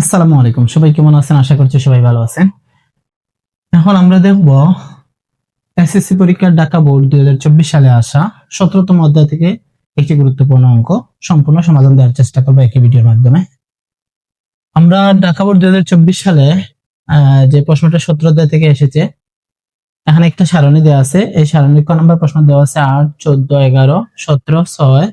আসসালামু আলাইকুম। সবাই কেমন আছেন? আশা করছি সবাই ভালো আছেন। এখন আমরা দেখব এসএসসি পরীক্ষার ঢাকা বোর্ড দুই হাজার চব্বিশ সালে আসা সতেরোতম অধ্যায় থেকে একটি গুরুত্বপূর্ণ অঙ্ক সম্পূর্ণ সমাধান দেওয়ার চেষ্টা করব একই ভিডিওর মাধ্যমে। আমরা ঢাকা বোর্ড দুই হাজার চব্বিশ সালে যে প্রশ্নটা সতেরো অধ্যায় থেকে এসেছে, এখানে একটা সারণী দেওয়া আছে। এই সারণীর ক নম্বর প্রশ্ন দেওয়া আছে, আট, চোদ্দ, এগারো, সতেরো, ছয়,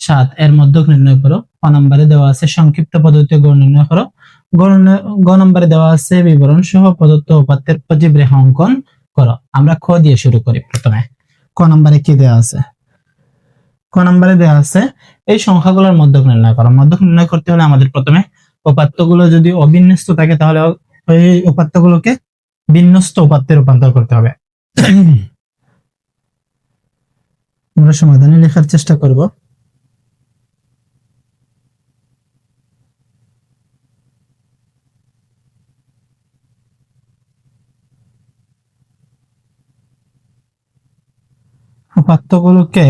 সাত। এর মধ্যক নির্ণয় করো। ক নম্বরে দেওয়া আছে, সংক্ষিপ্ত পদ্ধতিতে গড় নির্ণয় করো। গ নম্বরে দেওয়া আছে বিবরণ সহ প্রদত্ত উপাত্তের পজিব রেখা অঙ্কন করো। আমরা খ দিয়ে শুরু করি প্রথমে। ক নম্বরে কি দেওয়া আছে? ক নম্বরে দেওয়া আছে, এই সংখ্যাগুলোর মধ্যক নির্ণয় করো। মধ্যক নির্ণয় করতে হলে আমাদের প্রথমে উপাত্তগুলো যদি অবিন্যস্ত থাকে তাহলে ওই উপাত্তগুলোকে বিন্যস্ত উপাত্তে রূপান্তর করতে হবে। আমরা সমাধানে লেখার চেষ্টা করব। উপাত্তগুলোকে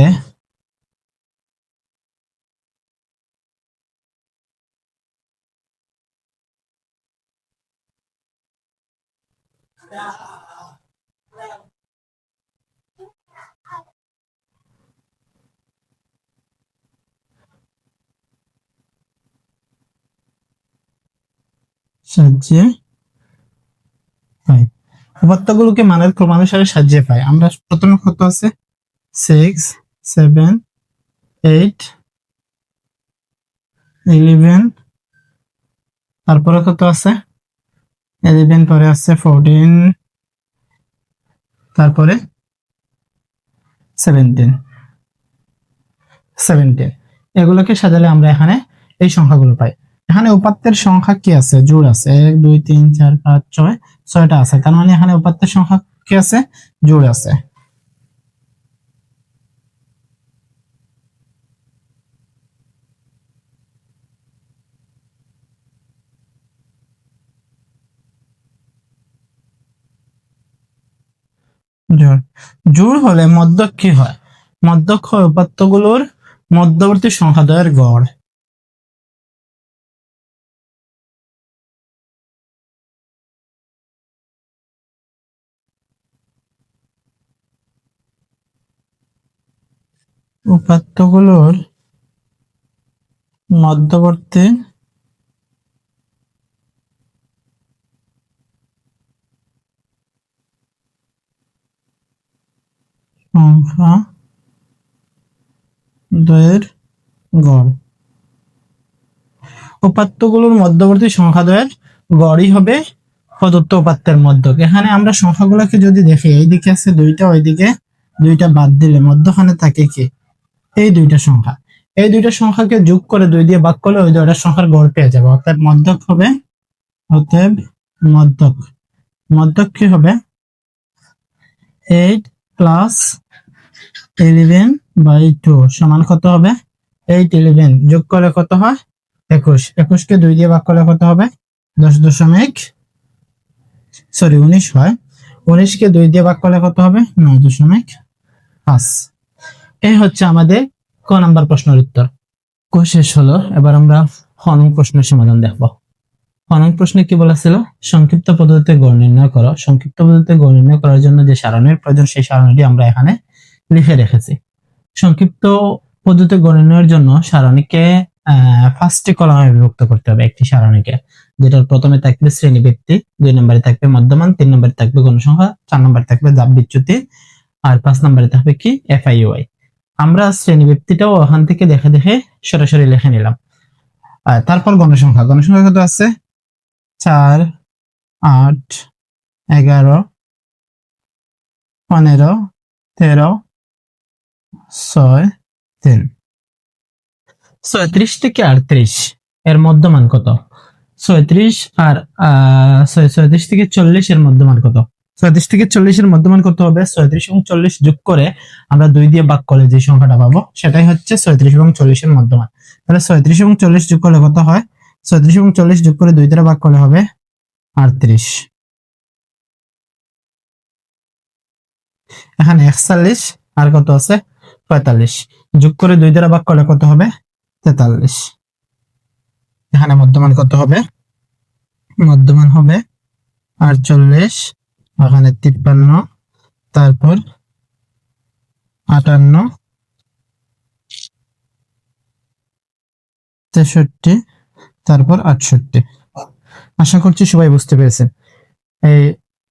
সাহায্যে পাই। উপাত্তগুলোকে মানের ক্রমানুসারে সাজিয়ে পাই। আমরা প্রথমে কত আছে? সিক্স সেভেন এইট ইলেভেন তারপরে কত আছে? ইলেভেন পরে আছে ফোরটিন তারপরে সেভেন্টিন সেভেন্টিন এগুলোকে সাজালে আমরা এখানে এই সংখ্যাগুলো পাই। এখানে উপাত্তের সংখ্যা কি আছে? জোড় আছে। এক, দুই, তিন, চার, পাঁচ, ছয়, ছয়টা আছে। তার মানে এখানে উপাত্তের সংখ্যা কি আছে? জোড় আছে। জোড় জোর হলে মধ্যক কি হয়? মধ্যক হয় উপাত্তগুলোর মধ্যবর্তী সংখ্যাদ্বয়ের গড়। উপাত্তগুলোর মধ্যবর্তী সংখ্যা দ্বয়ের গড়। উপাত্তগুলোর মধ্যবর্তী সংখ্যা দ্বয়ের গড়ই হবে প্রদত্ত উপাত্তের মধ্যক। এখানে আমরা সংখ্যাগুলোকে যদি দেখি, এইদিকে আছে দুইটা, ওইদিকে দুইটা বাদ দিলে মধ্যখানে থাকে কি? এই দুইটা সংখ্যা। এই দুইটা সংখ্যাকে যোগ করে দুই দিয়ে ভাগ করলে ওই দুইটা সংখ্যার গড় পেয়ে যাবে। অর্থাৎ মধ্যক হবে, অতএব মধ্যক। মধ্যক কি হবে? Eight plus eleven by two সমান কত হবে? এইট ইলেভেন যোগ করলে কত হয়? একুশ। একুশকে দুই দিয়ে ভাগ করলে কত হবে? দশ দশমিক, সরি, উনিশ হয়। উনিশকে দুই দিয়ে ভাগ করলে কত হবে? নয় দশমিক পাঁচ। এই হচ্ছে আমাদের ক নাম্বার প্রশ্নের উত্তর। ক শেষ হলো। এবার আমরা হনং প্রশ্নের সমাধান দেখব। হনং প্রশ্নে কি বলেছিল? সংক্ষিপ্ত পদ্ধতিতে গড় নির্ণয় করো। সংক্ষিপ্ত পদ্ধতিতে গড় নির্ণয় করার জন্য যে সারণীর প্রয়োজন, সেই সারণীটি আমরা এখানে লিখে রেখেছি। সংক্ষিপ্ত পদ্ধতিতে গড় নির্ণয়ের জন্য সারণীকে ফার্স্টে কলামে বিভক্ত করতে হবে একটি সারণীকে, যেটার প্রথমে থাকবে শ্রেণি ব্যক্তি দুই নম্বরে থাকবে মধ্যমান, তিন নম্বরে থাকবে গণসংখ্যা চার নম্বরে থাকবে দাব বিচ্যুতি, আর পাঁচ নম্বরে থাকবে কি? এফআইওআই আমরা শ্রেণি ব্যক্তিটাও ওখান থেকে দেখে দেখে সরাসরি লিখে নিলাম। তারপর গণসংখ্যা গণসংখ্যা কত আছে? চার, আট, এগারো, পনেরো, তেরো ছয় তিন। ছয়ত্রিশ থেকে আটত্রিশ, এর মধ্যমান কত? ছয়ত্রিশ আর ছয়ত্রিশ থেকে চল্লিশ এর মধ্যমান কত? ছয়ত্রিশ থেকে চল্লিশের মধ্যমান কত হবে, ছয়ত্রিশ এবং চল্লিশ যোগ করে আমরা দুই দিয়ে ভাগ করলে যে সংখ্যাটা পাবো, সেটাই হচ্ছে ছয়ত্রিশ এবং চল্লিশের মধ্যমান। তাহলে ছয়ত্রিশ এবং চল্লিশ যোগ করলে কত হয়? ছয়ত্রিশ এবং চল্লিশ যোগ করে দুই দ্বারা ভাগ করলে হবে আটত্রিশ। এখানে একচল্লিশ আর কত আছে? পঁয়তাল্লিশ। যোগ করে দুই দ্বারা ভাগ করলে কত হবে? তেতাল্লিশ। এখানে মধ্যমান কত হবে? মধ্যমান হবে আটচল্লিশ, এখানে তিপ্পান্ন, তারপর আটান্ন, তেষট্টি, তারপর আটষট্টি। আশা করছি সবাই বুঝতে পেরেছেন। এই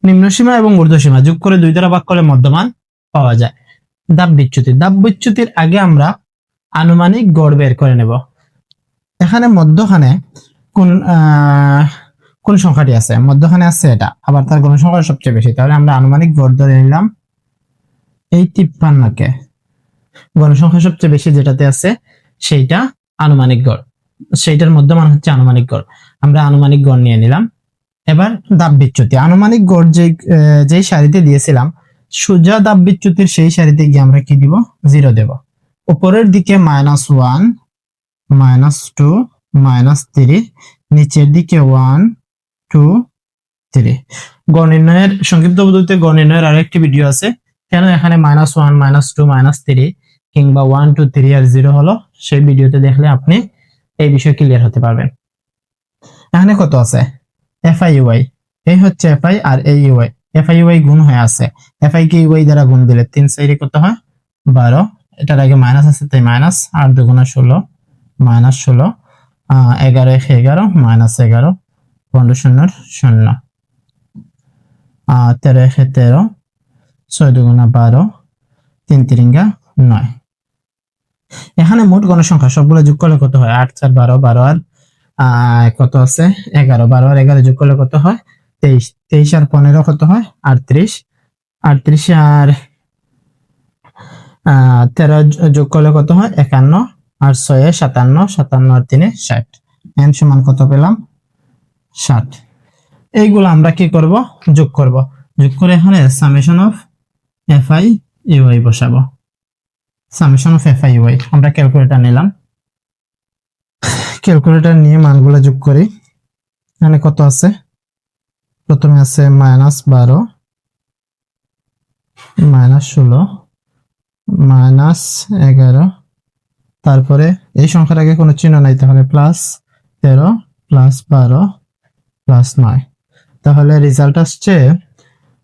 নিম্নসীমা এবং ঊর্ধ্বসীমা যোগ করে দুই দ্বারা ভাগ করলে মধ্যমান পাওয়া যায়। দাব বিচ্যুতি। দাব বিচ্যুতির আগে আমরা আনুমানিক গড় বের করে নেব। এখানে মধ্যখানে কোন কোন সংখ্যাটি আছে? মধ্যখানে আছে এটা, আবার তার গণসংখ্যা সবচেয়ে বেশি। তাহলে আমরা আনুমানিক গড় ধরে নিলাম এই তিপ্পান্নকে গণসংখ্যা সবচেয়ে বেশি যেটাতে আছে, সেইটা আনুমানিক গড়। সেইটার মধ্যমান হচ্ছে আনুমানিক গড়। আমরা আনুমানিক গড় নিয়ে নিলাম। এবার দাব বিচ্যুতি। আনুমানিক গড় যে যেই সারিতে দিয়েছিলাম সোজা দাব বিচ্যুতির সেই সারিতে গিয়ে আমরা কি দিব? জিরো দেব। উপরের দিকে minus one minus two minus three নিচের দিকে ওয়ান টু থ্রি গড় নির্ণয়ের সংক্ষিপ্ত পদ্ধতিতে গড় নির্ণয়ের আরেকটি ভিডিও আছে। কেন এখানে minus one minus two minus three কিংবা ওয়ান টু থ্রি আর জিরো হলো? সেই ভিডিওতে দেখলে আপনি এই বিষয় ক্লিয়ার হতে পারবেন। এখানে কত আছে? এফ আই ইউআই এই হচ্ছে এফ আই আর এই ইউআই এফ আই ইউআই গুণ হয়ে আছে। এফ আই কে ইউআই দ্বারা গুণ দিলে তিন সাইডে কত হয়? বারো। এটার আগে মাইনাস আছে, তাই মাইনাস আট দুগুণা ষোলো মাইনাস ষোলো এগারো এক এগারো মাইনাস এগারো, পনেরো শূন্য। শূন্য তেরো একে তেরো, ছয় দুগুণা বারো, তিন তিরিঙ্গা নয়। এখানে মোট গণসংখ্যা, সবগুলো যোগ করলে কত হয়? আট চার বারো বারো আর কত আছে? এগারো। বারো আর এগারো যোগ করলে কত হয়? তেইশ তেইশ আর পনেরো কত হয়? আটত্রিশ। আটত্রিশ আর তেরো যোগ করলে কত হয়? একান্ন। আর ছয়ে সাতান্ন সাতান্ন আর তিনে ষাট। এন সমান কত পেলাম? ষাট। এইগুলো আমরা কি করব? যোগ করব। যোগ করে এখানে summation of F I UI বসাবো। Summation of F I UI আমরা ক্যালকুলেটর নিলাম। ক্যালকুলেটর নিয়ে মানগুলো যোগ করি। এখানে কত আছে? প্রথমে আছে মাইনাস বারো, মাইনাস ষোলো, মাইনাস এগারো। তারপরে এই সংখ্যার আগে কোনো চিহ্ন নাই, তাহলে প্লাস তেরো প্লাস বারো প্লাস নয়। তাহলে রেজাল্ট আসছে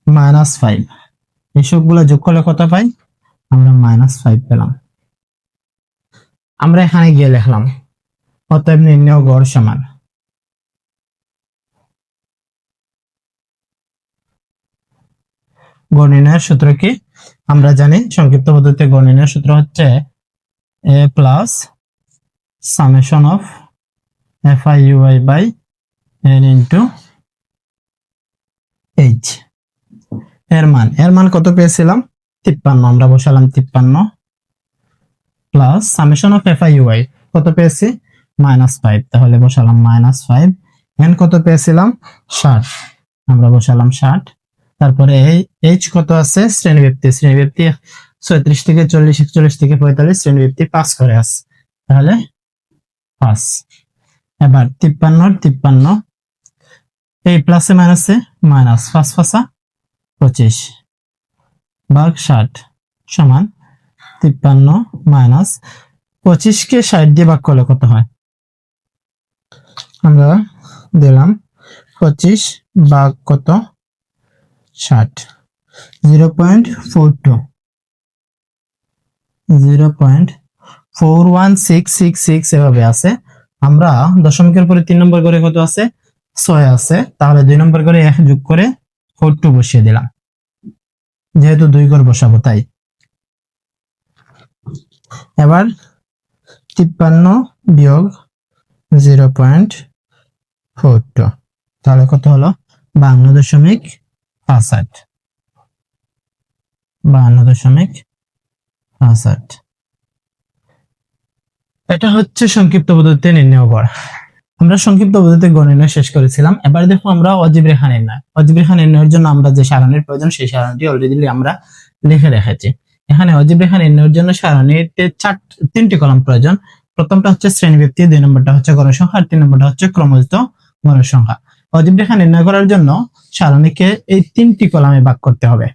মাইনাস ফাইভ এই সবগুলো যোগ করলে কত পাই? আমরা মাইনাস ফাইভ পেলাম। আমরা এখানে গিয়ে লিখলাম, অতএব নির্ণয় গড় সমান। নির্ণয়ের সূত্র কি? আমরা জানি সংক্ষিপ্ত পদ্ধতিতে নির্ণয়ের সূত্র হচ্ছে A plus summation of F I UI by N into H এর মান এর মান কত পেয়েছিলাম? তিপ্পান্ন, আমরা বসালাম তিপ্পান্ন plus summation of F I UI কত পেয়েছি? মাইনাস ফাইভ তাহলে বসালাম মাইনাস ফাইভ এন কত পেয়েছিলাম? ষাট, আমরা বসালাম ষাট। তারপরে এই এইচ কত আছে? শ্রেণীব্যক্তি শ্রেণীব্যক্তি ছয়ত্রিশ থেকে চল্লিশ, একচল্লিশ থেকে পঁয়তাল্লিশ শ্রেণীব্যক্তি পাস করে আছে। তাহলে পাস এবার তিপ্পান্ন তিপ্পান্ন। এই প্লাসে মাইনাসে মাইনাস পাঁচ পাঁচা পঁচিশ। ভাগ ষাট সমান তিপ্পান্ন মাইনাস পঁচিশকে ষাট দিয়ে ভাগ করলে কত হয়? আমরা দিলাম পঁচিশ ভাগ কত? ষাট। Zero point four two. Zero point four one six six six এভাবে আছে। আমরা দশমিকের পরে তিন নম্বর করে কত আছে? ছয় আছে। তাহলে দুই নম্বর করে এক যোগ করে ফোর টু বসিয়ে দিলাম। যেহেতু দুই ঘর বসাবো, তাই। এবার তিপ্পান্ন বিয়োগ জিরো পয়েন্ট ফোর টু। তাহলে কত হলো? বান্ন দশমিক পাঁচ আট বান্ন দশমিক এটা হচ্ছে সংক্ষিপ্ত পদ্ধতিতে নির্ণয় করা আমরা সংক্ষিপ্ত পদ্ধতিতে নির্ণয় শেষ করেছিলাম। এবার দেখো আমরা অজীব রেখা নির্ণয়। অজীব রেখা নির্ণয়ের জন্য আমরা যে সারণীর প্রয়োজন, সেই সারণীটি অলরেডি আমরা লিখে রেখেছি। এখানে অজীব রেখা নির্ণয়ের জন্য সারণীতে চার, তিনটি কলাম প্রয়োজন। প্রথমটা হচ্ছে শ্রেণীব্যক্তি দুই নম্বরটা হচ্ছে গণসংখ্যা আর তিন নম্বরটা হচ্ছে ক্রমযুক্ত গণসংখ্যা অজীব রেখা নির্ণয় করার জন্য সারণীকে এই তিনটি কলামে ভাগ করতে হবে।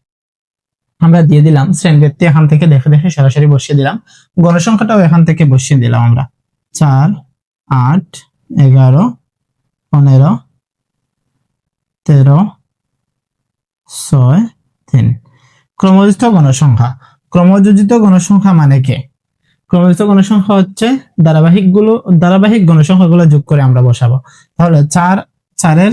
আমরা দিয়ে দিলাম শ্রেণীব্যক্তি এখান থেকে দেখে দেখে সরাসরি বসিয়ে দিলাম। গণসংখ্যাটাও এখান থেকে বসিয়ে দিলাম আমরা। চার, আট, এগারো, পনেরো, তেরো, ছয়, তিন। ক্রমযুক্ত গণসংখ্যা। ক্রমযোজিত গণসংখ্যা মানে কি? ক্রমযুক্ত গণসংখ্যা হচ্ছে ধারাবাহিকগুলো ধারাবাহিক গণসংখ্যাগুলো যোগ করে আমরা বসাবো। তাহলে চার চারের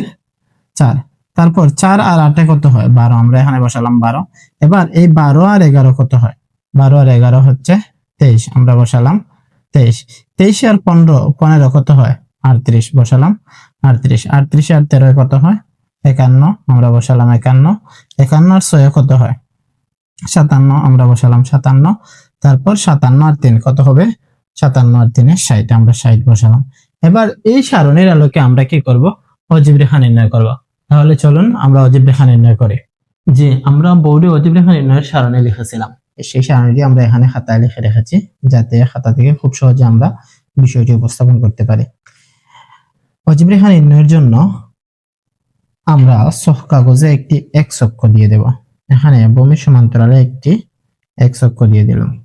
চার। তারপর চার আর আটে কত হয়? বারো। আমরা এখানে বসালাম বারো। এবার এই বারো আর এগারো কত হয়? বারো আর এগারো হচ্ছে তেইশ। আমরা বসালাম তেইশ। তেইশ আর পনেরো পনেরো কত হয়? আটত্রিশ। বসালাম আটত্রিশ। আটত্রিশ আর তেরো কত হয়? একান্ন। আমরা বসালাম একান্ন। একান্ন আর ছয় কত হয়? সাতান্ন। আমরা বসালাম সাতান্ন। তারপর সাতান্ন আর তিন কত হবে? সাতান্ন আর তিনে ষাট। আমরা ষাট বসালাম। এবার এই সারণীর আলোকে আমরা কি করব? অজীব রেখা নির্ণয় করব। তাহলে চলুন আমরা অজীব রেখা নির্ণয় করি। যে আমরা বোর্ডে অজীব রেখা নির্ণয়ের সারণী লিখেছিলাম। সেই সারণীটি আমরা এখানে খাতায় লিখে রেখেছি, যাতে খাতা থেকে খুব সহজে আমরা বিষয়টি উপস্থাপন করতে পারি। অজীব রেখা নির্ণয়ের জন্য আমরা সহ কাগজে একটি এক অক্ষ দিয়ে দেব। এখানে ভূমি সমান্তরালে একটি এক অক্ষ দিয়ে দিলাম।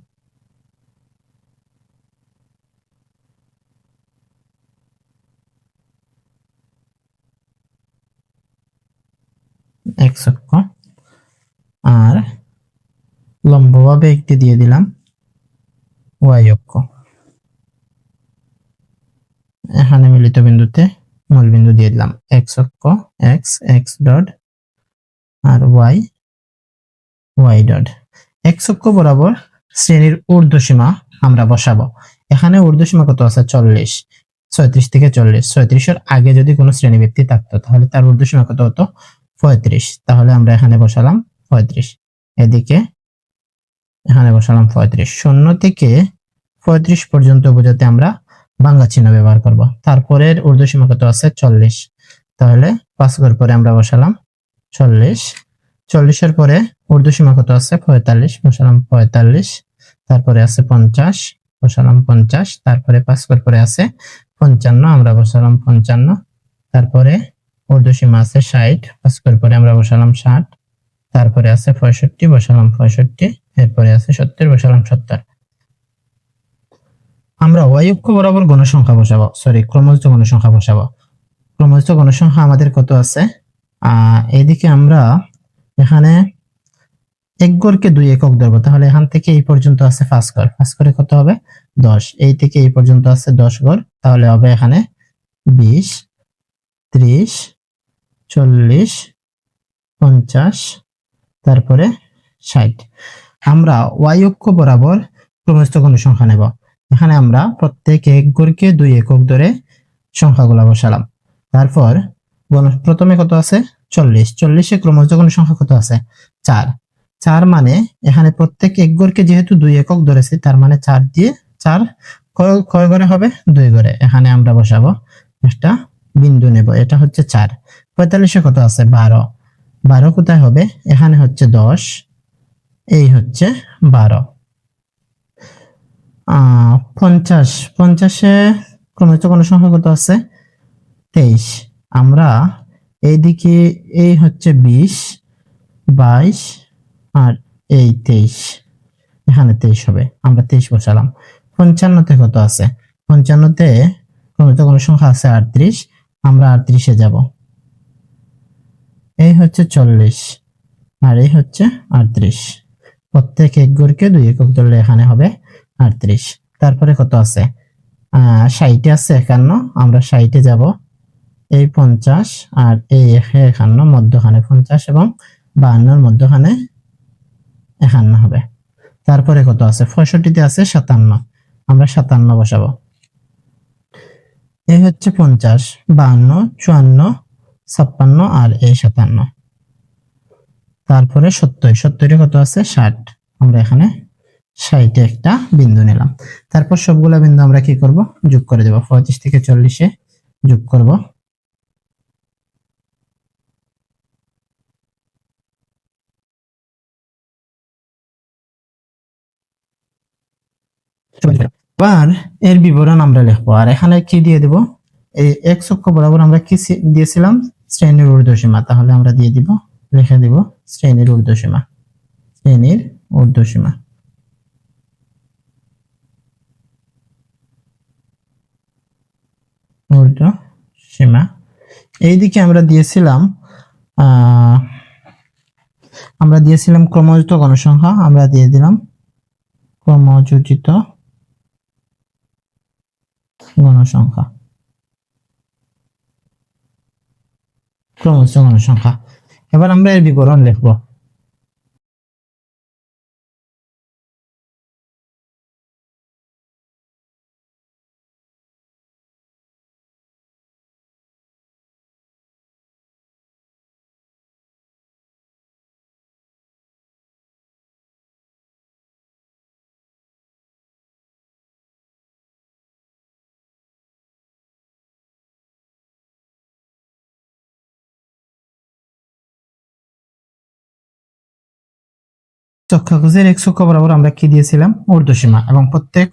এক অক্ষ আর লম্বভাবে একটি দিয়ে দিলাম ওয়াই অক্ষ। এখানে মিলিত বিন্দুতে মূল বিন্দু দিয়ে দিলাম এক্স অক্ষ এক্স এক্স ডট আর ওয়াই ওয়াই ডট এক্স অক্ষ বরাবর শ্রেণির ঊর্ধ্বসীমা আমরা বসাবো। এখানে ঊর্ধ্বসীমা কত আছে? চল্লিশ। ছয়ত্রিশ থেকে চল্লিশ। ছয়ত্রিশের আগে যদি কোনো শ্রেণি ব্যক্তি থাকতো, তাহলে তার ঊর্ধ্বসীমা কত হতো? পঁয়ত্রিশ। তাহলে আমরা এখানে বসালাম পঁয়ত্রিশ। এদিকে এখানে বসালাম পঁয়ত্রিশ। শূন্য থেকে পঁয়ত্রিশ পর্যন্ত বোঝাতে আমরা বাংলা চিহ্ন ব্যবহার করব। তারপরের উর্দু সীমা কত আছে? চল্লিশ। তাহলে পাঁচ ঘর পরে আমরা বসালাম চল্লিশ। চল্লিশের পরে উর্দু সীমা কত আছে? পঁয়তাল্লিশ। বসালাম পঁয়তাল্লিশ। তারপরে আছে পঞ্চাশ। বসালাম পঞ্চাশ। তারপরে পাঁচ ঘর পরে আছে পঞ্চান্ন। আমরা বসালাম পঞ্চান্ন। তারপরে ঊর্ধ্বসীমা আছে ষাট ঘর পরে আমরা বসালাম ষাট, তারপরে আছে পঁয়ষট্টি, বসালাম পঁয়ষট্টি, এরপরে আছে সত্তর, বসালাম সত্তর। আমরা ওয়াই অক্ষ বরাবর গণসংখ্যা বসাবো সরি ক্রমযুক্ত গণসংখ্যা বসাবো। ক্রমযুক্ত গণসংখ্যা আমাদের কত আছে? আহ, এইদিকে আমরা এখানে এক গড়কে দুই একক ধরবো, তাহলে এখান থেকে এই পর্যন্ত আছে পাঁচ গড় পাঁচ গড়ে কত হবে? দশ। এই থেকে এই পর্যন্ত আছে দশ গড়, তাহলে হবে এখানে বিশ, ত্রিশ চল্লিশ, পঞ্চাশ, তারপরে ষাট। আমরা ওয়াই অক্ষ বরাবর ক্রমস্থ গণসংখ্যা নেব। এখানে আমরা প্রত্যেক এক গড়কে দুই একক ধরে সংখ্যাগুলো বসালাম। তারপর প্রথমে কত আছে? চল্লিশ। চল্লিশে ক্রমস্থ গণসংখ্যা কত আছে? চার। চার মানে এখানে প্রত্যেক এক গড়কে যেহেতু দুই একক ধরেছি, তার মানে চার দিয়ে চার কয় ঘরে হবে? দুই ঘরে এখানে আমরা বসাবো একটা বিন্দু নেব। এটা হচ্ছে চার। পঁয়তাল্লিশে কত আছে? বারো। বারো কোথায় হবে? এখানে হচ্ছে দশ। এই হচ্ছে বারো। পঞ্চাশ। পঞ্চাশে ক্রমিত কোনো সংখ্যা কত আছে? তেইশ। আমরা এইদিকে এই হচ্ছে বিশ, বাইশ আর এই তেইশ। এখানে তেইশ হবে। আমরা তেইশ বসালাম। পঞ্চান্নতে কত আছে? পঞ্চান্নতে ক্রমিত কোনো সংখ্যা আছে আটত্রিশ। আমরা আটত্রিশে যাব। এই হচ্ছে চল্লিশ আর এই হচ্ছে আটত্রিশ। প্রত্যেক এক গড়কে দুই একক ধরলে এখানে হবে আটত্রিশ। তারপরে কত আছে? ষাটে আছে একান্ন, আমরা ষাটে যাব। এই পঞ্চাশ আর এই একান্ন, মধ্যখানে পঞ্চাশ এবং বাহান্নর মধ্যখানে একান্ন হবে। তারপরে কত আছে? পঁয়ষট্টিতে আছে সাতান্ন। আমরা সাতান্ন বসাবো। এই হচ্ছে পঞ্চাশ, বাহান্ন, চুয়ান্ন ছাপ্পান্ন আর এই সাতান্ন। তারপরে সত্তর। সত্তরে কত আছে? ষাট। আমরা এখানে ষাটে একটা বিন্দু নিলাম। তারপর সবগুলা বিন্দু আমরা কি করব? যোগ করে দেব। পঁয়ত্রিশ থেকে চল্লিশে যোগ করব। এবার এর বিবরণ আমরা লিখব। আর এখানে কি দিয়ে দেব? এই এক অক্ষ বরাবর আমরা কি দিয়েছিলাম? শ্রেণির ঊর্ধ্বসীমা, তাহলে আমরা দিয়ে দিব, লিখে দিব শ্রেণির ঊর্ধ্বসীমা শ্রেণির ঊর্ধ্বসীমা। ঊর্ধ্বসীমা। এইদিকে আমরা দিয়েছিলাম আমরা দিয়েছিলাম ক্রমযুক্ত গণসংখ্যা আমরা দিয়ে দিলাম ক্রমযোজিত গণসংখ্যা গণসংখ্যা এবার আমরা এর বিবরণ লিখব। চক্ষাগুজের এক চক্ষ বরাবর আমরা কি দিয়েছিলাম? ঊর্ধ্বসীমা। এবং প্রত্যেক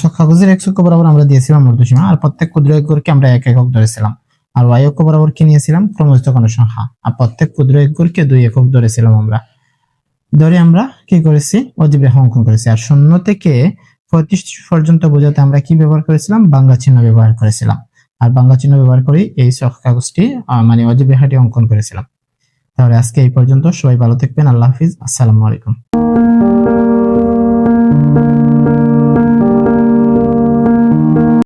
চক্ষাগুজের এক চক্ষ বরাবর আমরা দিয়েছিলাম ঊর্ধ্বসীমা। আর প্রত্যেক ক্ষুদ্র একগুরকে আমরা এক একক ধরেছিলাম। আর ওয়াই অক্ষ বরাবর কি নিয়েছিলাম? ক্রমযুক্ত গণসংখ্যা আর প্রত্যেক ক্ষুদ্র একগুরকে দুই একক ধরেছিলাম আমরা। ধরে আমরা কি করেছি? অজীব রেখা অঙ্কন করেছি। আর শূন্য থেকে পঁয়ত্রিশ পর্যন্ত বোঝাতে আমরা কি ব্যবহার করেছিলাম? বাংলা চিহ্ন ব্যবহার করেছিলাম। আর বাংলা চিহ্ন ব্যবহার করে এই চক কাগজটি আহ, মানে অজীব রেখাটি অঙ্কন করেছিলাম। তাহলে আজকে এই পর্যন্ত সবাই ভালো থাকবেন আল্লাহ হাফিজ আসসালামু আলাইকুম।